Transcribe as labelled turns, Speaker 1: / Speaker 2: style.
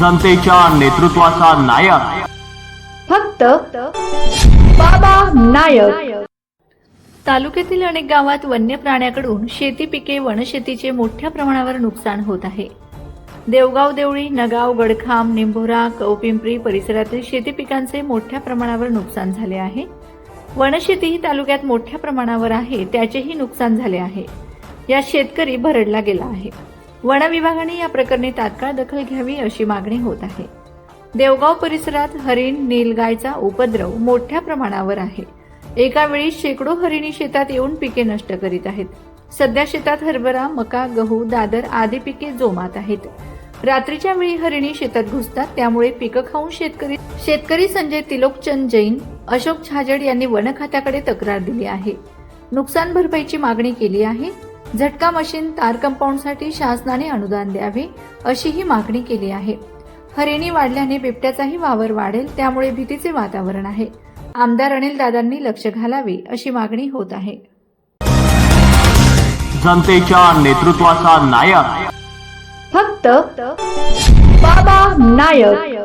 Speaker 1: जनतेच्या नेतृत्वाचा नायक.
Speaker 2: फक्त बाबा नायक.
Speaker 3: तालुक्यातील अनेक गावात वन्य प्राण्याकडून शेती पिके वनशेतीचे मोठ्या प्रमाणावर नुकसान होत आहे. देवगाव देवळी नगाव गडखाम निंभोरा कवपिंपरी परिसरातील शेती पिकांचे मोठ्या प्रमाणावर नुकसान झाले आहे. वनशेतीही तालुक्यात मोठ्या प्रमाणावर आहे त्याचेही नुकसान झाले आहे. यात शेतकरी भरडला गेला आहे. वन विभागाने या प्रकरणी तात्काळ दखल घ्यावी अशी मागणी होत आहे. देवगाव परिसरात हरिण नीलगायचा उपद्रव मोठ्या प्रमाणावर आहे. एका वेळी शेकडो हरिणी शेतात येऊन पिके नष्ट करीत आहेत. सध्या शेतात हरभरा मका गहू दादर आदी पिके जोमात आहेत. रात्रीच्या वेळी हरिणी शेतात घुसतात त्यामुळे पिकं खाऊन शेतकरी शेतकरी संजय तिलोकचंद जैन अशोक छाजड यांनी वन खात्याकडे तक्रार दिली आहे. नुकसान भरपाईची मागणी केली आहे. झटका मशीन तार कंपाऊंडसाठी शासनाने अनुदान द्यावे अशीही मागणी केली आहे. हरिणी वाढल्याने बिबट्याचाही वावर वाढेल त्यामुळे भीतीचे वातावरण आहे. आमदार अनिल दादांनी लक्ष घालावे अशी मागणी होत आहे.
Speaker 1: जनतेच्या नेतृत्वाचा नायक.
Speaker 2: फक्त बाबा नायक.